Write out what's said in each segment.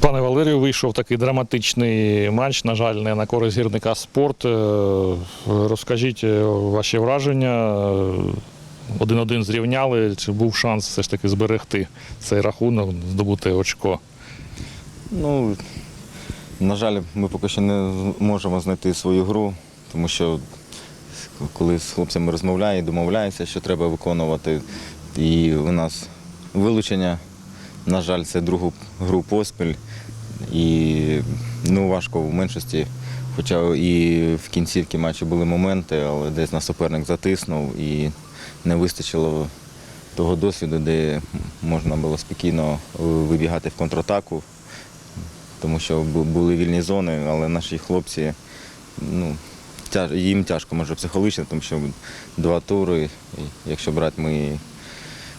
Пане Валерію, вийшов такий драматичний матч. На жаль, не на користь гірника спорт. Е, Розкажіть е, ваші враження. Е, Один-один зрівняли. Чи був шанс все ж таки зберегти цей рахунок, здобути очко? Ну, на жаль, ми поки що не можемо знайти свою гру, тому що коли з хлопцями розмовляю, домовляюся, що треба виконувати. І у нас вилучення, на жаль, це другу гру поспіль. І ну, важко в меншості. Хоча і в кінцівці матчу були моменти, але десь нас суперник затиснув і не вистачило того досвіду, де можна було спокійно е, вибігати в контратаку тому що були вільні зони, але наші хлопці, ну, їм тяжко може психологічно, тому що два тури, якщо брати, ми,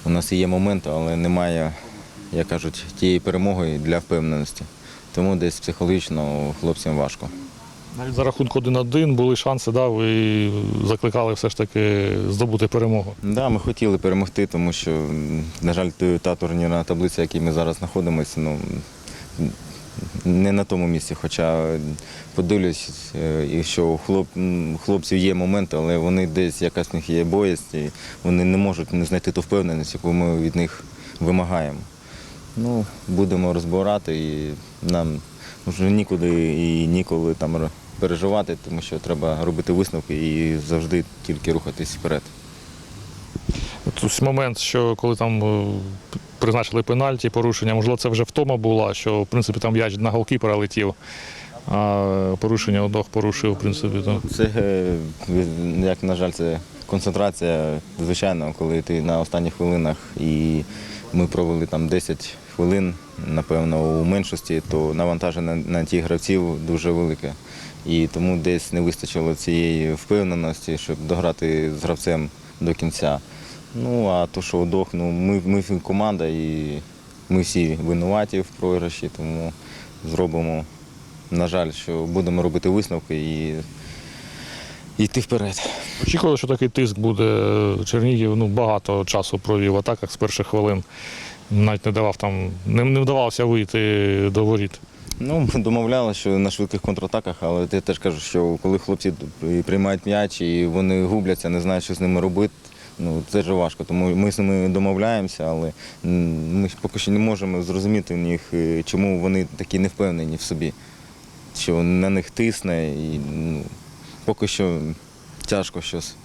у нас є моменти, але немає, як кажуть, тієї перемоги для впевненості. Тому десь психологічно хлопцям важко. Навіть за рахунок 1-1 були шанси, да, ви закликали все ж таки здобути перемогу. Да, ми хотіли перемогти, тому що, на жаль, та турнірна таблиця, в якій ми зараз знаходимося, ну, не на тому місці. Хоча подивлюсь, е, що у хлоп, хлопців є моменти, але вони десь якась в них є боязнь, і вони не можуть не знайти ту впевненість, яку ми від них вимагаємо. Ну, будемо розбирати і нам вже нікуди і ніколи там переживати, тому що треба робити висновки і завжди тільки рухатись вперед. Ось момент, що коли там е, призначили пенальті, порушення, можливо, це вже втома була, що в принципі там м'яч на голкіпера летів, а порушення одох порушив, в принципі. То. Це, е, як на жаль, це концентрація, звичайно, коли ти на останніх хвилинах і ми провели там 10 хвилин, напевно, у меншості, то навантаження на, тих гравців дуже велике. І тому десь не вистачило цієї впевненості, щоб дограти з гравцем до кінця. Ну, а то, що одох, ну, ми, ми команда і ми всі винуваті в програші, тому зробимо, на жаль, що будемо робити висновки і йти вперед. Очікували, що такий тиск буде. Чернігів ну, багато часу провів в атаках з перших хвилин. Навіть не давав там, не, не вдавався вийти до воріт. Ну, ми домовлялися, що на швидких контратаках, але я теж кажу, що коли хлопці приймають м'яч і вони губляться, не знають, що з ними робити, ну це ж важко. Тому ми з ними домовляємося, але ми поки що не можемо зрозуміти в них, е, чому вони такі невпевнені в собі, що на них тисне і ну, поки що тяжко щось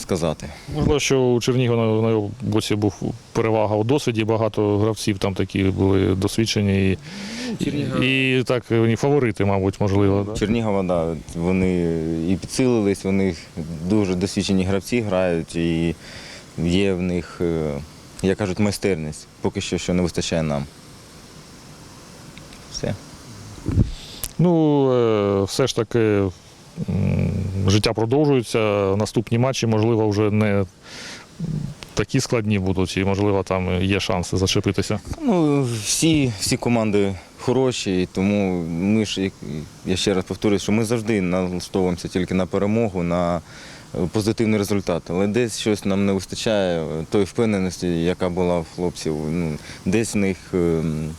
сказати. Можливо, що у Чернігова на, на його боці був перевага у досвіді, багато гравців там такі були досвідчені і, і, і так вони фаворити, мабуть, можливо. Да? Чернігова, да, вони і підсилились, у них дуже досвідчені гравці грають, і є в них, е, як кажуть, майстерність. Поки що, що не вистачає нам. Все. Ну, е, все ж таки життя продовжується. Наступні матчі, можливо, вже не такі складні будуть, і, можливо, там є шанси зачепитися. Ну, всі, всі команди хороші, тому ми ж, я ще раз повторюю, що ми завжди налаштовуємося тільки на перемогу, на е, позитивний результат. Але десь щось нам не вистачає тої впевненості, яка була в хлопців. Ну, десь в них ем,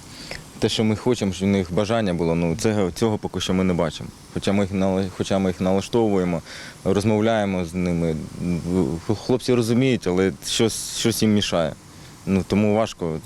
те, що ми хочемо, що в них бажання було, ну цього, цього поки що ми не бачимо. Хоча ми їх хоча ми їх налаштовуємо, розмовляємо з ними. Хлопці розуміють, але щось, щось їм мішає. Ну, тому важко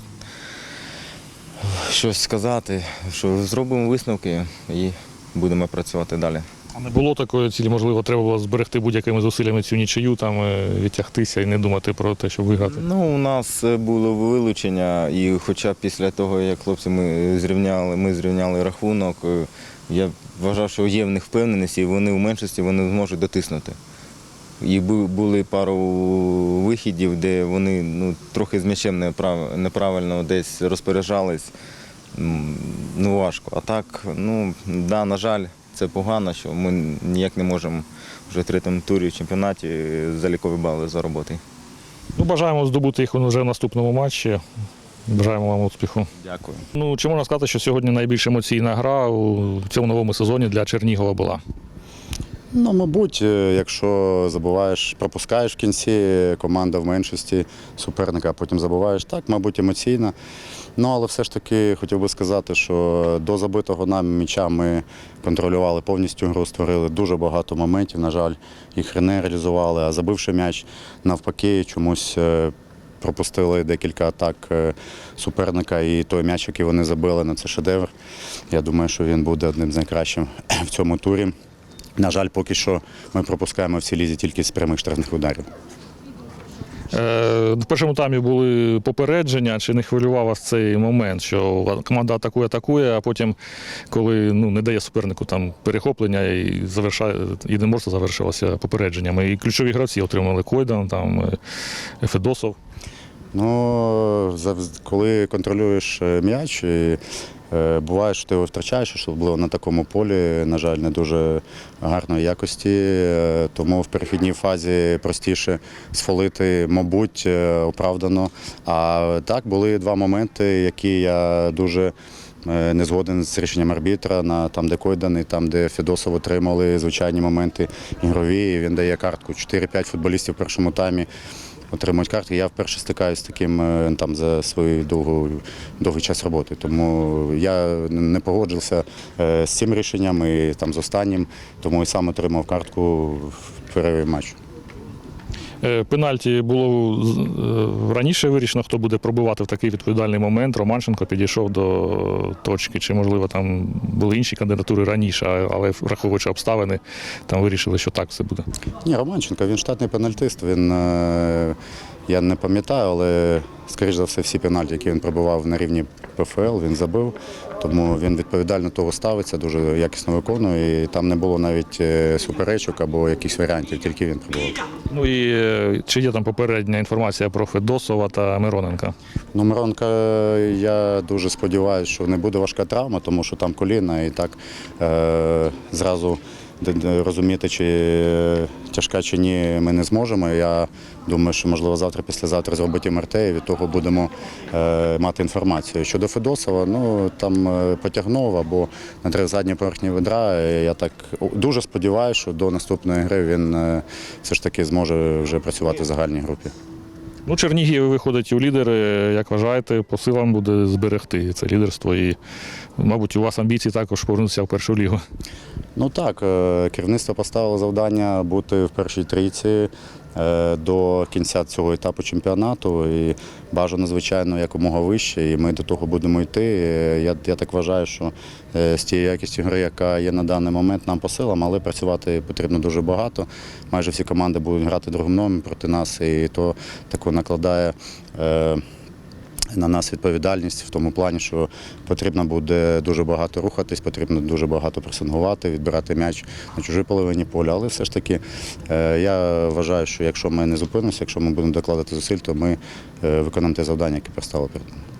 щось сказати, що зробимо висновки і будемо працювати далі. А не було такої цілі, можливо, треба було зберегти будь-якими зусиллями цю нічию, там е, відтягтися і не думати про те, щоб виграти. Ну, у нас е, було вилучення, і хоча після того, як хлопці ми зрівняли, ми зрівняли рахунок, е, я вважав, що є в них впевненість, і вони в меншості вони зможуть дотиснути. І були пару вихідів, де вони ну, трохи з м'ячем неправильно десь розпоряджались. Ну, важко. А так, ну, да, на жаль, це погано, що ми ніяк не можемо вже в третьому турі в чемпіонаті залікові бали заробити. Ну, бажаємо здобути їх вже в наступному матчі. Бажаємо вам успіху. Дякую. Ну, чи можна сказати, що сьогодні найбільш емоційна гра у цьому новому сезоні для Чернігова була? Ну, мабуть, е, якщо забуваєш, пропускаєш в кінці, команда в меншості суперника, а потім забуваєш, так, мабуть, емоційно. Ну, але все ж таки хотів би сказати, що до забитого нами м'яча ми контролювали повністю гру, створили дуже багато моментів. На жаль, їх не реалізували, а забивши м'яч навпаки, чомусь. е, Пропустили декілька атак е, суперника, і той м'яч, який вони забили, на це шедевр. Я думаю, що він буде одним з найкращих в цьому турі. На жаль, поки що ми пропускаємо в цій лізі тільки з прямих штрафних ударів. Е, В першому таймі були попередження, чи не хвилював вас цей момент, що команда атакує, атакує, а потім, коли ну, не дає супернику там перехоплення і завершає, єдиноборство завершилося попередженнями. І ключові гравці отримали Койдан, там, е, Федосов. Ну, коли контролюєш е, м'яч, і, буває, що ти його втрачаєш, особливо на такому полі, на жаль, не дуже гарної якості. е, Тому в перехідній фазі простіше сфолити, мабуть, е, оправдано. А так, були два моменти, які я дуже. е, Не згоден з рішенням арбітра на там, де Койдан, і там, де Федосов отримали звичайні моменти ігрові. Він дає картку 4-5 футболістів в першому таймі отримують картки. Я вперше стикаюся з таким е, там за свою довгу, довгий час роботи. Тому я не погоджувався е, з цим рішенням і там з останнім, тому і сам отримав картку в перерві матчу. Е, Пенальті було е, раніше вирішено, хто буде пробивати в такий відповідальний момент. Романченко підійшов до точки, чи можливо там були інші кандидатури раніше, але враховуючи обставини, там вирішили, що так все буде. Ні, Романченко, він штатний пенальтист. Він е, я не пам'ятаю, але скоріш за все, всі пенальті, які він пробував на рівні ПФЛ, він забив. Тому він відповідально того ставиться, дуже якісно виконує. І там не було навіть е, суперечок або якихось варіантів, тільки він пробував. Ну і е, чи є там попередня інформація про Федосова та Мироненка? Ну, Миронка, я дуже сподіваюся, що не буде важка травма, тому що там коліна і так е, зразу розуміти, чи е, тяжка чи ні, ми не зможемо. Я думаю, що можливо завтра, післязавтра зробить МРТ, і від того будемо е, мати інформацію. Щодо Федосова, ну там е, потягнув або на три задні поверхні ведра. Я так дуже сподіваюся, що до наступної гри він все ж таки зможе вже працювати в загальній групі. Ну, Чернігів виходить у лідери, як вважаєте, по силам буде зберегти це лідерство. І, мабуть, у вас амбіції також повернутися в першу лігу. Ну так, е, керівництво поставило завдання бути в першій трійці до кінця цього етапу чемпіонату. І бажано, звичайно, якомога вище. І ми до того будемо йти. Е, Я, я так вважаю, що е, з тією якістю гри, яка є на даний момент, нам по силам, але працювати потрібно дуже багато. Майже всі команди будуть грати другим номером проти нас, і то тако накладає. На нас відповідальність в тому плані, що потрібно буде дуже багато рухатись, потрібно дуже багато пресингувати, відбирати м'яч на чужій половині поля. Але все ж таки е, я вважаю, що якщо ми не зупинимося, якщо ми будемо докладати зусиль, то ми е, виконаємо те завдання, яке постало перед нами.